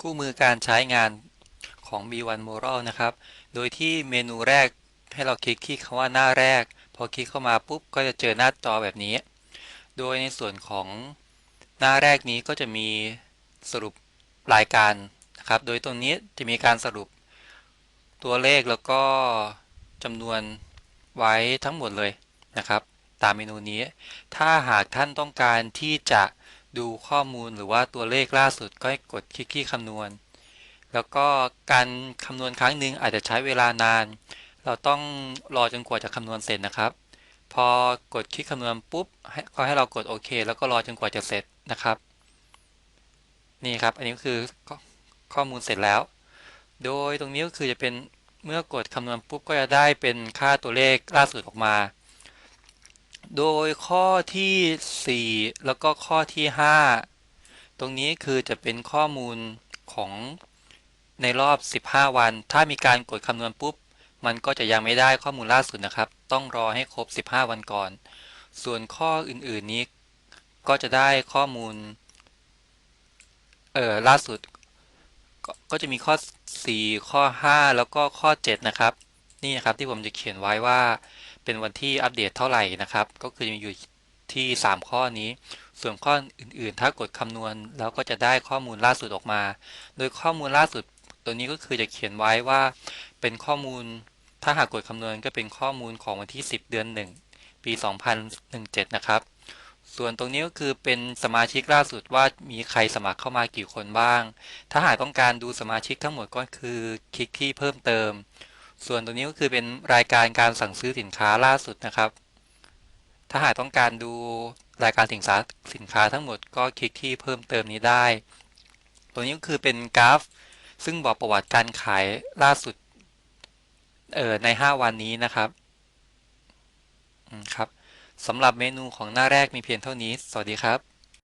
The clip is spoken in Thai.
คู่มือการใช้งานของ B1 Moral นะครับ โดยที่เมนูแรกให้เราคลิกที่คำว่าหน้าแรก พอคลิกเข้ามาปุ๊บก็จะเจอหน้าจอแบบนี้ โดยในส่วนของหน้าแรกนี้ก็จะมีสรุปรายการนะครับ โดยตรงนี้จะมีการสรุปตัวเลขแล้วก็จำนวนไว้ทั้งหมดเลยนะครับ ตามเมนูนี้ ถ้าหากท่านต้องการที่จะ ดูข้อมูลหรือว่าตัวเลขล่าสุดก็ให้กดคลิกที่คำนวณ แล้วก็การคำนวณครั้งหนึ่งอาจจะใช้เวลานาน เราต้องรอจนกว่าจะคำนวณเสร็จนะครับ พอกดคลิกคำนวณปุ๊บก็ให้เรากดโอเค แล้วก็รอจนกว่าจะเสร็จนะครับ นี่ครับอันนี้ก็คือข้อมูลเสร็จแล้ว โดยตรงนี้ก็คือจะเป็นเมื่อกดคำนวณปุ๊บก็จะได้เป็นค่าตัวเลขล่าสุดออกมา โดยข้อที่ 4 แล้วก็ข้อที่ 5 ตรงนี้คือจะเป็นข้อมูลของในรอบ 15 วัน ถ้ามีการกดคำนวณปุ๊บ มันก็จะยังไม่ได้ข้อมูลล่าสุดนะครับ ต้องรอให้ครบ 15 วันก่อน ส่วนข้ออื่นๆนี้ ก็จะได้ข้อมูล เออล่าสุดกก็จะมีข้อ 4 ข้อ 5 แล้วก็ข้อ 7 นะครับ นี่นะครับที่ผมจะเขียนไว้ว่า เป็นวันที่อัปเดตเท่าไหร่นะครับ ก็คือมีอยู่ที่ 3 ข้อนี้ ส่วนข้ออื่นๆ ถ้ากดคำนวณแล้วก็จะได้ข้อมูลล่าสุดออกมา โดยข้อมูลล่าสุดตัวนี้ก็คือจะเขียนไว้ว่าเป็นข้อมูล ถ้าหากกดคำนวณก็เป็นข้อมูลของวันที่ 10 เดือน 1 ปี 2017 นะครับ ส่วนตรงนี้ก็คือเป็นสมาชิกล่าสุดว่ามีใครสมัครเข้ามากี่คนบ้าง ถ้าหากต้องการดูสมาชิกทั้งหมดก็คือคลิกที่เพิ่มเติม ส่วนตรงนี้ก็คือเป็นรายการการสั่งซื้อสินค้าล่าสุดนะครับ ถ้าหากต้องการดูรายการสินค้าสินค้าทั้งหมดก็คลิกที่เพิ่มเติมนี้ได้ ตัวนี้ก็คือเป็นกราฟ ซึ่งบอกประวัติการขายล่าสุดเออใน 5 วันนี้นะครับครับสำหรับเมนูของหน้าแรกมีเพียงเท่านี้ สวัสดีครับ